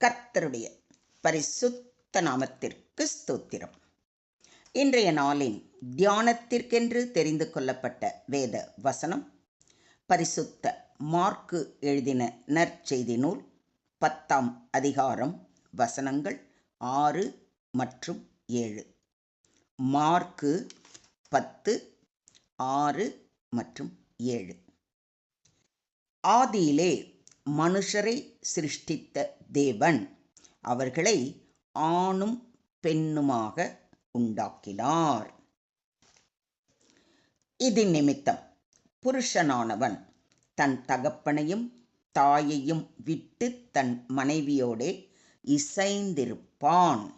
கர்த்தருடைய பரிசுத்த நாமத்திற்கு ஸ்தோத்திரம். இன்றைய நாளின் தியானத்திற்கென்று தெரிந்து கொள்ளப்பட்ட வேத வசனம் பரிசுத்த மார்க்கு எழுதின நற்செய்தி நூல் பத்தாம் அதிகாரம் வசனங்கள் ஆறு மற்றும் ஏழு. மார்க்கு பத்து ஆறு மற்றும் ஏழு. ஆதியிலே மனுஷரை சிருஷ்டித்த தேவன். அவர்களை ஆணும் பெண்ணுமாக உண்டாக்கினார். இது நிமித்தம் புருஷனானவன் தன் தகப்பனையும் தாயையும் விட்டு தன் மனைவியோடே இசைந்திருப்பான்.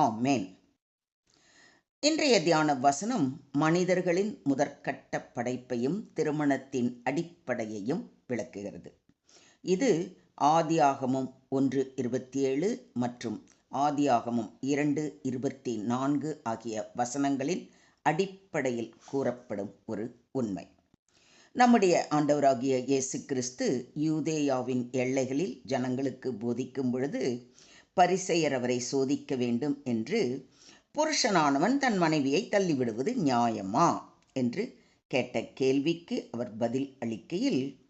ஆமேன். இன்றைய தியான வசனம் மனிதர்களின் முதற்கட்ட படைப்பையும் திருமணத்தின் அடிப்படையையும் விளக்குகிறது. இது ஆதியாகமும் ஒன்று இருபத்தி ஏழு மற்றும் ஆதியாகமும் இரண்டு இருபத்தி நான்கு ஆகிய வசனங்களின் அடிப்படையில் கூறப்படும் ஒரு உண்மை. நம்முடைய ஆண்டவராகிய இயேசு கிறிஸ்து யூதேயாவின் எல்லைகளில் ஜனங்களுக்கு போதிக்கும் பொழுது பரிசெயர் அவரை சோதிக்க வேண்டும் என்று புருஷனானவன் தன் மனைவியை தள்ளிவிடுவது நியாயமா? என்று கேட்ட கேள்விக்கு அவர் பதில் அளிக்கையில்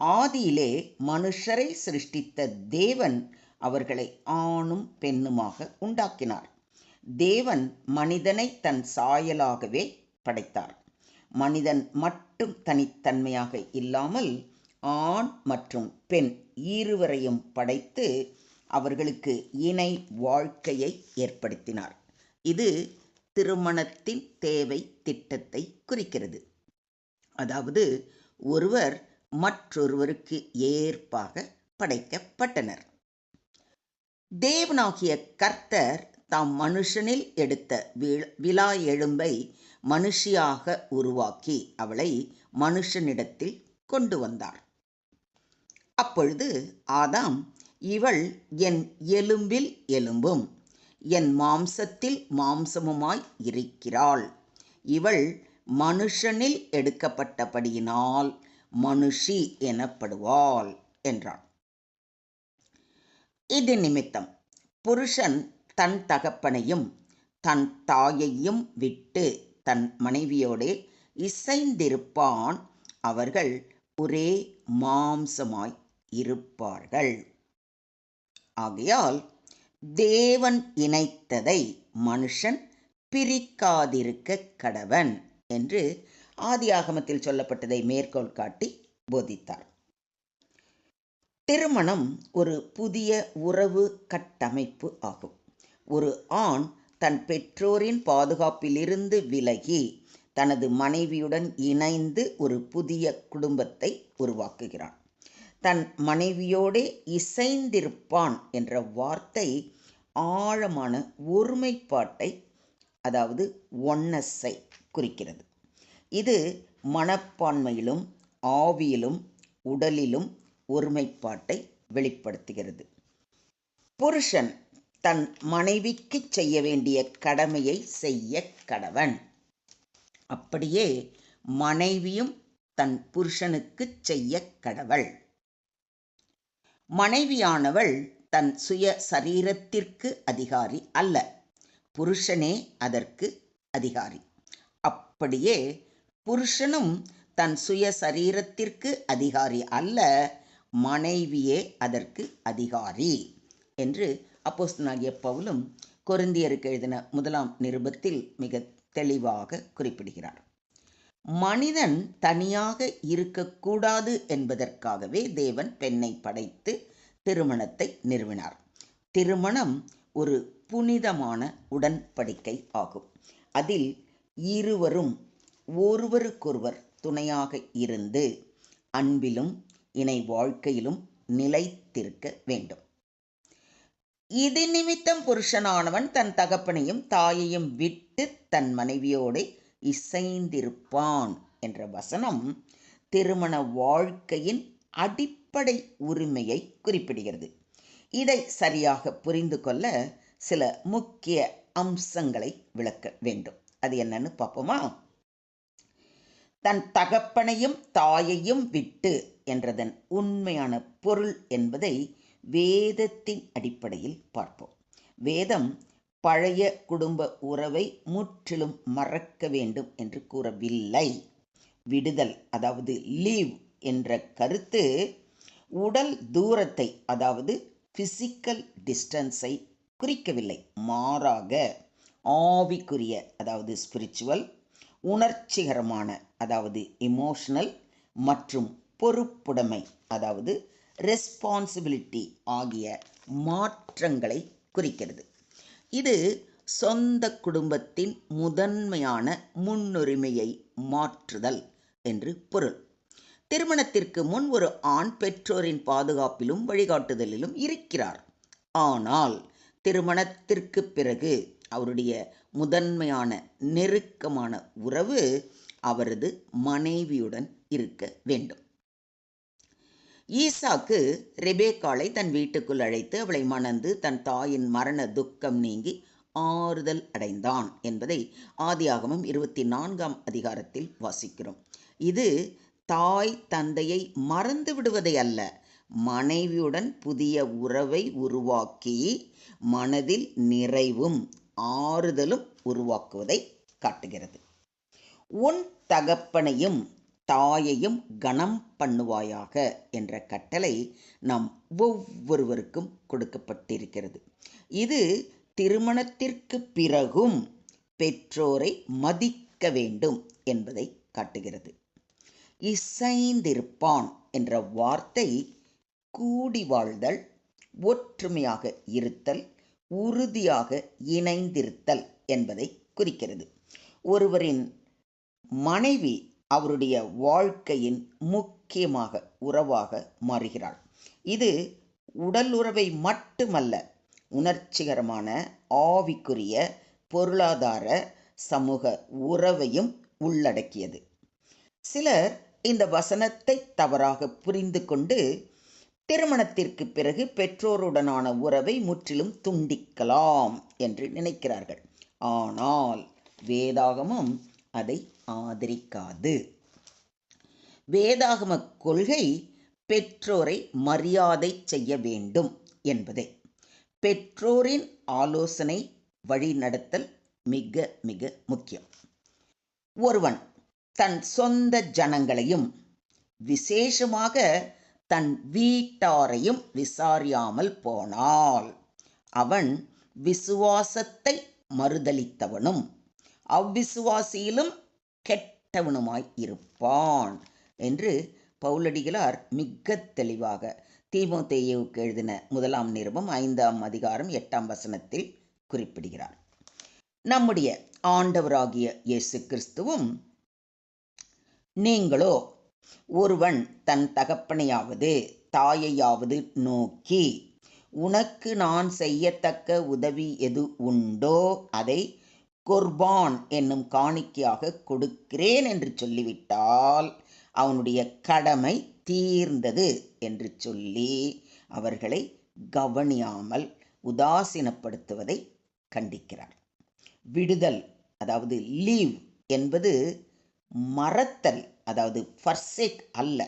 ஆதியிலே மனுஷரை சிருஷ்டித்த தேவன் அவர்களை ஆணும் பெண்ணுமாக உண்டாக்கினார். தேவன் மனிதனை தன் சாயலாகவே படைத்தார். மனிதன் மட்டும் தனித்தன்மையாக இல்லாமல் ஆண் மற்றும் பெண் இருவரையும் படைத்து அவர்களுக்கு இணை வாழ்க்கையை ஏற்படுத்தினார். இது திருமணத்தின் தேவை திட்டத்தை குறிக்கிறது. அதாவது ஒருவர் மற்றொருவருக்கு ஏற்பாக படைக்கப்பட்டனர். தேவனாகிய கர்த்தர் தாம் மனுஷனில் எடுத்த விழா எலும்பை மனுஷியாக உருவாக்கி அவளை மனுஷனிடத்தில் கொண்டு வந்தார். அப்பொழுது ஆதாம் இவள் என் எலும்பில் எலும்பும் என் மாம்சத்தில் மாம்சமுமாய் இருக்கிறாள். இவள் மனுஷனில் எடுக்கப்பட்டபடியினால் மனுஷி எனப்படுவாள் என்றான். இது நிமித்தம் புருஷன் தன் தகப்பனையும் தன் தாயையும் விட்டு தன் மனைவியோடே இசைந்திருப்பான். அவர்கள் ஒரே மாம்சமாய் இருப்பார்கள். ஆகையால் தேவன் இணைத்ததை மனுஷன் பிரிக்காதிருக்க கடவன் என்று ஆதி ஆகமத்தில் சொல்லப்பட்டதை மேற்கோள் காட்டி போதித்தார். திருமணம் ஒரு புதிய உறவு கட்டமைப்பு ஆகும். ஒரு ஆண் தன் பெற்றோரின் பாதுகாப்பிலிருந்து விலகி தனது மனைவியுடன் இணைந்து ஒரு புதிய குடும்பத்தை உருவாக்குகிறான். தன் மனைவியோடே இசைந்திருப்பான் என்ற வார்த்தை ஆழமான ஒருமைப்பாட்டை அதாவது ஒன்னஸை குறிக்கிறது. இது மனப்பான்மையிலும் ஆவியிலும் உடலிலும் ஒருமைப்பாட்டை வெளிப்படுத்துகிறது. புருஷன் தன் மனைவிக்கு செய்ய வேண்டிய கடமையை செய்ய கடவன். அப்படியே மனைவியும் தன் புருஷனுக்கு செய்ய கடவள். மனைவியானவள் தன் சுய சரீரத்திற்கு அதிகாரி அல்ல. புருஷனே அதற்கு அதிகாரி. அப்படியே புருஷனும் தன் சுய சரீரத்திற்கு அதிகாரி அல்ல மனைவியே அதற்கு அதிகாரி என்று அப்போஸ்தனாகிய பவுலும் கொருந்தியருக்கு எழுதின முதலாம் நிருபத்தில் மிக தெளிவாக குறிப்பிடுகிறார். மனிதன் தனியாக இருக்கக்கூடாது என்பதற்காகவே தேவன் பெண்ணை படைத்து திருமணத்தை நிறுவினார். திருமணம் ஒரு புனிதமான உடன்படிக்கை ஆகும். அதில் இருவரும் ஒருவருக்கொருவர் துணையாக இருந்து அன்பிலும் இணை வாழ்க்கையிலும் நிலைத்திருக்க வேண்டும். இது நிமித்தம் புருஷனானவன் தன் தகப்பனையும் தாயையும் விட்டு தன் மனைவியோடு இசைந்திருப்பான் என்ற வசனம் திருமண வாழ்க்கையின் அடிப்படை உரிமையை குறிப்பிடுகிறது. இதை சரியாக புரிந்து கொள்ள சில முக்கிய அம்சங்களை விளக்க வேண்டும். அது என்னன்னு பார்ப்போமா? தன் தகப்பனையும் தாயையும் விட்டு என்றதன் உண்மையான பொருள் என்பதை வேதத்தின் அடிப்படையில் பார்ப்போம். வேதம் பழைய குடும்ப உறவை முற்றிலும் மறக்க வேண்டும் என்று கூறவில்லை. விடுதல் அதாவது லீவ் என்ற கருத்து உடல் தூரத்தை அதாவது ஃபிசிக்கல் டிஸ்டன்ஸை குறிக்கவில்லை. மாறாக ஆவிக்குரிய அதாவது ஸ்பிரிச்சுவல் உணர்ச்சிகரமான அதாவது இமோஷனல் மற்றும் பொறுப்புடைமை அதாவது ரெஸ்பான்சிபிலிட்டி ஆகிய மாற்றங்களை குறிக்கிறது. இது சொந்த குடும்பத்தின் முதன்மையான முன்னுரிமையை மாற்றுதல் என்று பொருள். திருமணத்திற்கு முன் ஒரு ஆண் பெற்றோரின் பாதுகாப்பிலும் வழிகாட்டுதலிலும் இருக்கிறார். ஆனால் திருமணத்திற்கு பிறகு அவருடைய முதன்மையான நெருக்கமான உறவு அவரது மனைவியுடன் இருக்க வேண்டும். ஈசாக்கு ரெபேக்காளை தன் வீட்டுக்குள் அழைத்து அவளை மணந்து தன் தாயின் மரண துக்கம் நீங்கி ஆறுதல் அடைந்தான் என்பதை ஆதியாகமம் இருபத்தி நான்காம் அதிகாரத்தில் வாசிக்கிறோம். இது தாய் தந்தையை மறந்து விடுவதை அல்ல மனைவியுடன் புதிய உறவை உருவாக்கி மனதில் நிறைவும் ஆறுதலும் உருவாக்குவதை காட்டுகிறது. உன் தகப்பனையும் தாயையும் கனம் பண்ணுவாயாக என்ற கட்டளை நம் ஒவ்வொருவருக்கும் கொடுக்கப்பட்டிருக்கிறது. இது திருமணத்திற்கு பிறகும் பெற்றோரை மதிக்க வேண்டும் என்பதை காட்டுகிறது. இசைந்திருப்பான் என்ற வார்த்தை கூடி வாழ்தல் ஒற்றுமையாக இருத்தல் உறுதியாக இணைந்திருத்தல் என்பதை குறிக்கிறது. ஒருவரின் மனைவி அவருடைய வாழ்க்கையின் முக்கியமாக உறவாக மாறுகிறாள். இது உடல் உறவை மட்டுமல்ல உணர்ச்சிகரமான ஆவிக்குரிய பொருளாதார சமூக உறவையும் உள்ளடக்கியது. சிலர் இந்த வசனத்தை தவறாக புரிந்து கொண்டு திருமணத்திற்கு பிறகு பெற்றோருடனான உறவை முற்றிலும் துண்டிக்கலாம் என்று நினைக்கிறார்கள். ஆனால் வேதாகமம் அதை ஆதரிக்காது. வேதாகம கொள்கை பெற்றோரை மரியாதை செய்ய வேண்டும் என்பதே. பெற்றோரின் ஆலோசனை வழிநடத்தல் மிக மிக முக்கியம். ஒருவன் தன் சொந்த ஜனங்களையும் விசேஷமாக தன் வீட்டாரையும் விசாரியாமல் போனால் அவன் விசுவாசத்தை மறுதளித்தவனும் அவ்விசுவாசியிலும் கெட்டவனுமாய் இருப்பான் என்று பவுலடிகளார் மிக தெளிவாக தீமோத்தேயுவுக்கு எழுதின முதலாம் நிருபம் ஐந்தாம் அதிகாரம் எட்டாம் வசனத்தில் குறிப்பிடுகிறார். நம்முடைய ஆண்டவராகிய இயேசு கிறிஸ்துவும் நீங்களோ ஒருவன் தன் தகப்பனையாவது தாயையாவது நோக்கி உனக்கு நான் செய்யத்தக்க உதவி எது உண்டோ அதை குர்பான் என்னும் காணிக்கையாக கொடுக்கிறேன் என்று சொல்லிவிட்டால் அவனுடைய கடமை தீர்ந்தது என்று சொல்லி அவர்களை கவனியாமல் உதாசீனப்படுத்துவதை கண்டிக்கிறார். விடுதல் அதாவது லீவ் என்பது மறத்தல் அதாவது ஃபர்சேக் அல்ல.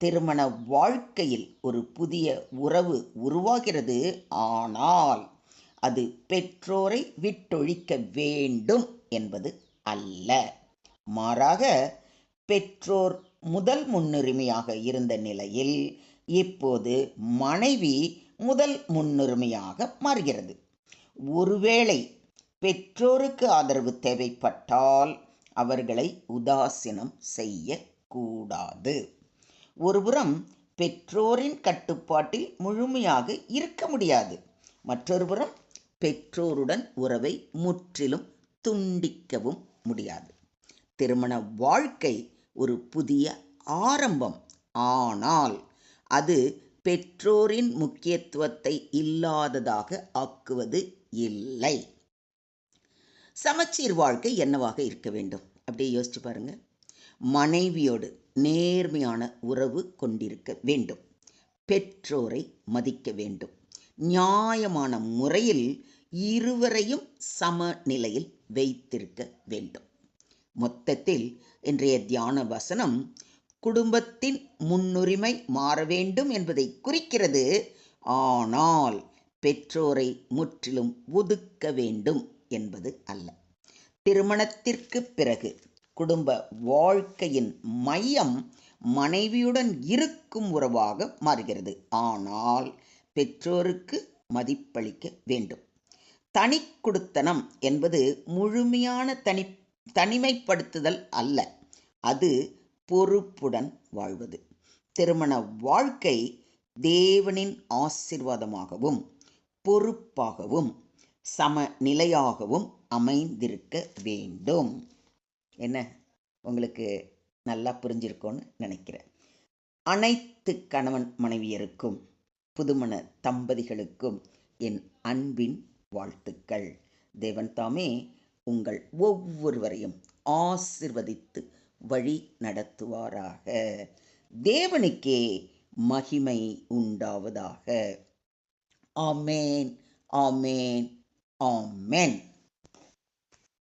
திருமண வாழ்க்கையில் ஒரு புதிய உறவு உருவாகிறது. ஆனால் அது பெற்றோரை விட்டொழிக்க வேண்டும் என்பது அல்ல. மாறாக பெற்றோர் முதல் முன்னுரிமையாக இருந்த நிலையில் இப்போது மனைவி முதல் முன்னுரிமையாக மாறுகிறது. ஒருவேளை பெற்றோருக்கு ஆதரவு தேவைப்பட்டால் அவர்களை உதாசீனம் செய்யக்கூடாது. ஒருபுறம் பெற்றோரின் கட்டுப்பாட்டில் முழுமையாக இருக்க முடியாது. மற்றொருபுறம் பெற்றோருடன் உறவை முற்றிலும் துண்டிக்கவும் முடியாது. திருமண வாழ்க்கை ஒரு புதிய ஆரம்பம். ஆனால் அது பெற்றோரின் முக்கியத்துவத்தை இல்லாததாக ஆக்குவது இல்லை. சமச்சீர் வாழ்க்கை என்னவாக இருக்க வேண்டும்? அப்படியே யோசிச்சு பாருங்க. மனைவியோடு நேர்மையான உறவு கொண்டிருக்க வேண்டும். பெற்றோரை மதிக்க வேண்டும். நியாயமான முறையில் இருவரையும் சமநிலையில் வைத்திருக்க வேண்டும். மொத்தத்தில் இன்றைய தியான வசனம் குடும்பத்தின் முன்னுரிமை மாற வேண்டும் என்பதை குறிக்கிறது. ஆனால் பெற்றோரை முற்றிலும் ஒதுக்க வேண்டும் என்பது அல்ல. திருமணத்திற்கு பிறகு குடும்ப வாழ்க்கையின் மையம் மனைவியுடன் இருக்கும் உறவாக மாறுகிறது. ஆனால் பெற்றோருக்கு மதிப்பளிக்க வேண்டும். தனி குடுத்தனம் என்பது முழுமையான தனி தனிமைப்படுத்துதல் அல்ல. அது பொறுப்புடன் வாழ்வது. திருமண வாழ்க்கை தேவனின் ஆசிர்வாதமாகவும் பொறுப்பாகவும் சமநிலையாகவும் அமைந்திருக்க வேண்டும். என்ன? உங்களுக்கு நல்லா புரிஞ்சிருக்கோன்னு நினைக்கிறேன். அனைத்து கணவன் மனைவியருக்கும் புதுமண தம்பதிகளுக்கும் என் அன்பின் வாழ்த்துக்கள். தேவன் தாமே உங்கள் ஒவ்வொருவரையும் ஆசிர்வதித்து வழி நடத்துவாராக. தேவனுக்கே மகிமை உண்டாவதாக. ஆமேன் ஆமேன் ஆமென்.